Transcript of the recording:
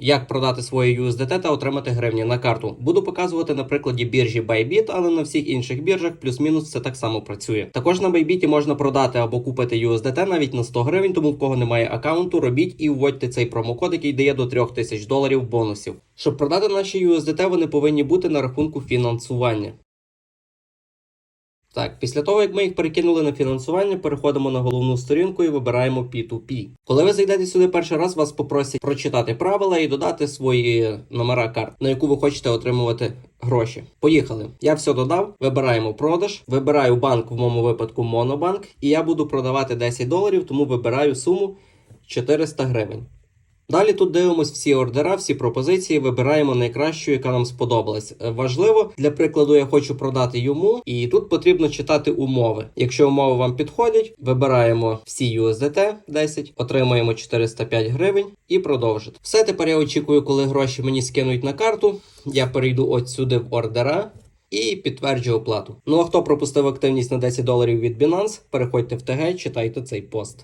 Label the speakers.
Speaker 1: як продати свої USDT та отримати гривні на карту. Буду показувати на прикладі біржі Bybit, але на всіх інших біржах плюс-мінус це так само працює. Також на Bybit можна продати або купити USDT навіть на 100 гривень, тому в кого немає аккаунту, робіть і вводьте цей промокод, який дає до 3000 доларів бонусів. Щоб продати наші USDT, вони повинні бути на рахунку фінансування. Так, після того, як ми їх перекинули на фінансування, переходимо на головну сторінку і вибираємо P2P. Коли ви зайдете сюди перший раз, вас попросять прочитати правила і додати свої номера карт, на яку ви хочете отримувати гроші. Поїхали. Я все додав. Вибираємо продаж, вибираю банк, в моєму випадку Монобанк, і я буду продавати 10 доларів, тому вибираю суму 400 гривень. Далі тут дивимось всі ордера, всі пропозиції, вибираємо найкращу, яка нам сподобалась. Е, Важливо, для прикладу, я хочу продати йому, і тут потрібно читати умови. Якщо умови вам підходять, вибираємо всі USDT 10, отримаємо 405 гривень і продовжити. Все, тепер я очікую, коли гроші мені скинуть на карту. Я перейду от сюди в ордера. І підтверджую оплату. Ну а хто пропустив активність на 10 доларів від Binance, переходьте в ТГ, читайте цей пост.